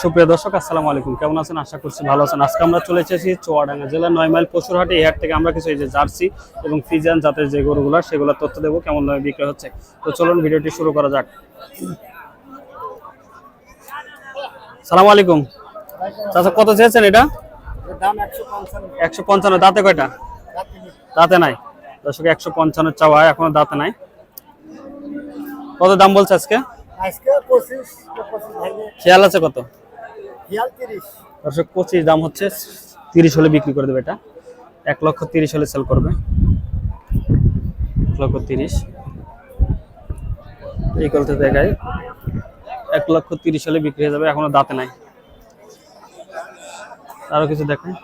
সুপ্রিয় দর্শক আসসালামু আলাইকুম। কেমন আছেন? আশা করছি ভালো আছেন। আজকে আমরা চলে এসেছি চুয়াডাঙ্গা জেলার নয় মাইল পশুরহাটে। এই হাট থেকে আমরা কিছু এই যে জার্সি এবং ফিজিয়ান জাতের যে গরুগুলো সেগুলো তথ্য দেবো কেমন দামে বিক্রি হচ্ছে। তো চলুন ভিডিওটি শুরু করা যাক। সালাম আলাইকুম। চাচা কত চেয়েছেন এটা? একশো পঞ্চান্ন। দাঁতে কয়টা? দাঁতে নাই। দর্শক একশো পঞ্চান্ন চাওয়া এখনও দাঁতে নাই। কত দাম বলছে আজকে? খেয়াল আছে কত? দর্শক, পঁচিশ দাম হচ্ছে, তিরিশ হলে বিক্রি করে দেবে এটা। এক লক্ষ তিরিশ হলে সেল করবে। এক লক্ষ তিরিশ। এই কলতে দেখায় এক লক্ষ তিরিশ হলে বিক্রি হয়ে যাবে, এখনও দাঁতে নাই। আরও কিছু দেখায়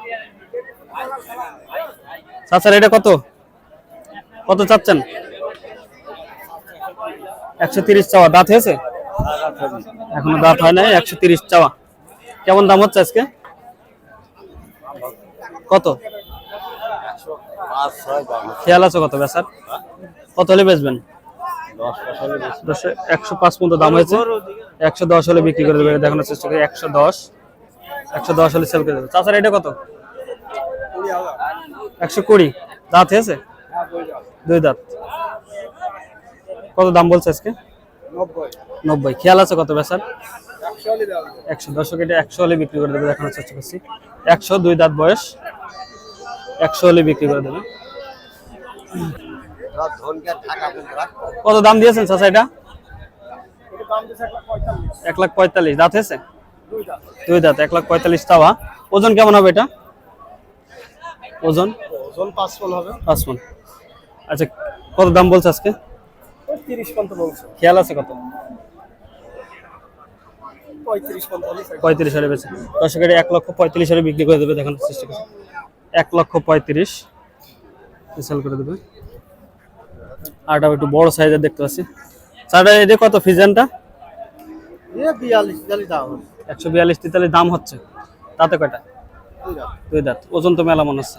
চাচার, এটা কত? কত চাচ্ছেন? একশো তিরিশ চাওয়া। দাঁত হয়েছে? এখনও দাঁত হয় নাই, একশো তিরিশ চাওয়া। কেমন দাম হচ্ছে আজকে? কত? খেয়াল আছে কত বেচার? কত হলে বেচবেন? একশো পাঁচ পর্যন্ত দাম হয়েছে। একশো দশ হলে বিক্রি করে দেবে দেখানোর চেষ্টা করি। একশো দশ। একশো দশ হলে সেল করে দেবে চাচার এটা কত? একশো কুড়ি। দাঁত হয়েছে? দুই দাঁত। কত দাম বলছে আজকে? নব্বই। খেয়াল আছে কত বেচার? একশো দশক এটা একশো হলে বিক্রি করে দেবে দেখানোর চেষ্টা করছি। একশো দুই দাঁত বয়স একশো হলে বিক্রি করে দেবে। কত দাম দিয়েছেন এটা? এক লাখ পঁয়তাল্লিশ। দাঁত হয়েছে? দুই দাঁত। এক লাখ পঁয়তাল্লিশ চাওয়া ওজন কেমন হবে এটা? ওজন? ওজন পাঁচ ফোন হবে। পাঁচ মন। আচ্ছা কত দাম বলছে আজকে? তিরিশ পর্যন্ত বলছে। খেয়াল আছে কত? পঁয়ত্রিশ হলে বেছে দর্শক এটা এক লক্ষ পঁয়ত্রিশ হাজার বিক্রি করে দেবে দেখানোর চেষ্টা করছি। এক লক্ষ পঁয়ত্রিশ। সেল করে দেবে। আরটা একটু বড় সাইজের দেখতে পাচ্ছি। চারটা এটা কত ফিজানটা? একশো বিয়াল্লিশ তেতাল্লিশ দাম হচ্ছে। তাতে কয়টা? দুই দাঁত। ওজন তো মেলা মনে হচ্ছে।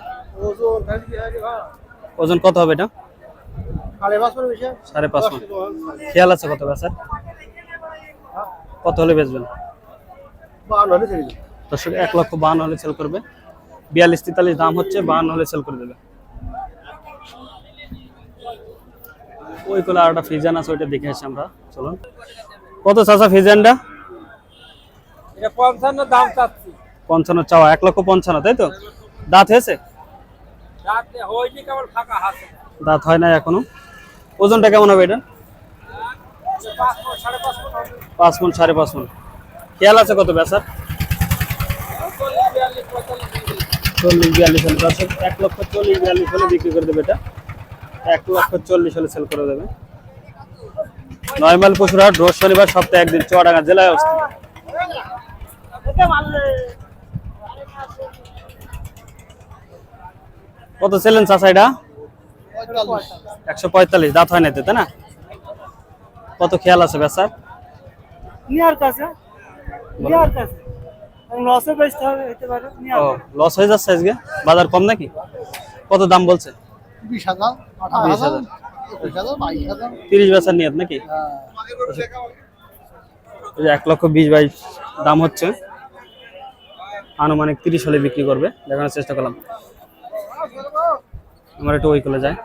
ওজন কত হবে এটা? সাড়ে পাঁচ। খেয়াল আছে কত বেচার? কত হলে বেচবেন বাহান্ন হলে ছেড়ে দিবো। দর্শক এক লক্ষ বাহান্ন হলে সেল করবে। বিয়াল্লিশ তেতাল্লিশ দাম হচ্ছে বাহান্ন হলে সেল করে দেবে। ওই কোলে আর একটা ফিজান আছে ওইটা দেখে আসি আমরা। চলুন। কত চাচা ফিজানটা এটা পঞ্চান্ন দাম চাচ্ছি। পঞ্চান্ন চাওয়া এক লক্ষ পঞ্চান্ন তাই তো? দাঁত হয়েছে? দাঁত হয় না এখনও। ওজনটা কেমন হবে এটা? পাঁচ ফুট, সাড়ে পাঁচ ফুট পাঁচ মন সাড়ে পাঁচ মন। খেয়াল আছে কত বেচার চল্লিশ বিয়াল্লিশ হলে দর্শক এক লক্ষ চল্লিশ বিয়াল্লিশ হলে বিক্রি করে দেবে এটা। এক লক্ষ চল্লিশ হলে সেল করে দেবে। নয়মাল পশুরহাট, রোজ শনিবার, সপ্তাহে একদিন, চুয়াডাঙ্গা জেলায় অবস্থিত। কত ছিলেন এটা? একশো পঁয়তাল্লিশ, দাঁত হয় না তাই না? কত খেয়াল আছে বেচার কাছে নিয়ার কাছে লসে বেচতে হবে হতে পারে ও লস হয়ে যাচ্ছে আজকে? বাজার কম নাকি? কত দাম বলছে বিশ হাজার বিশ হাজার। তিরিশ বেচার নিয়ত নাকি? এক লক্ষ বিশ বাইশ দাম হচ্ছে। আনুমানিক তিরিশ হলে বিক্রি করবে দেখানোর চেষ্টা করলাম। আমার একটু ওই করে যায়।